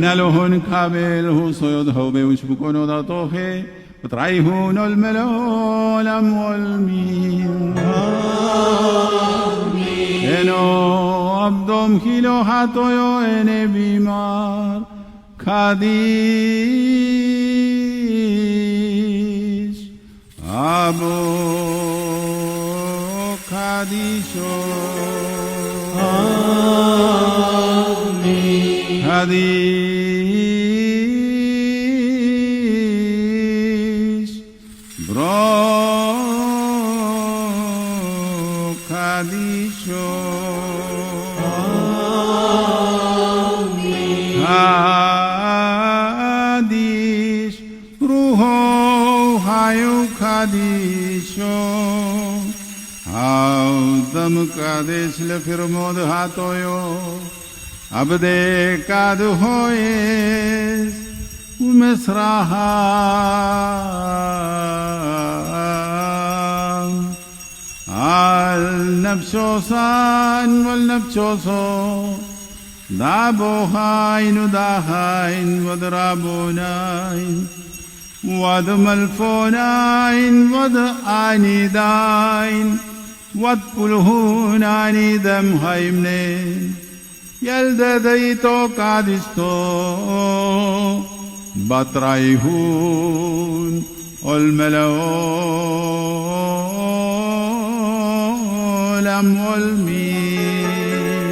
نالهن كابل هو صيد هو بيوش بكون ودا طوفي وترايهون الملولم والمين انو عبدم كيلو هاتو يو اني হাদিস ব্রক হাদিস হাদিস রুহ হায়ু খাদিস হাও দম কাদেশ লে ফির মোদ হাতয়। अब देखा होए उमेश रहा നബ്ശോസാൻ വൽ നബ്ശോസോ ദാബോഹായിനു ദാഹായിൻ വദറാബോനായിൻ വദ് മൽഫോനായിൻ വദ് ആനിദായിൻ വത് പുൽഹൂനാനിദം ഹൈംനേ يلدديتو قادستو. بطريهون الملؤ لم المين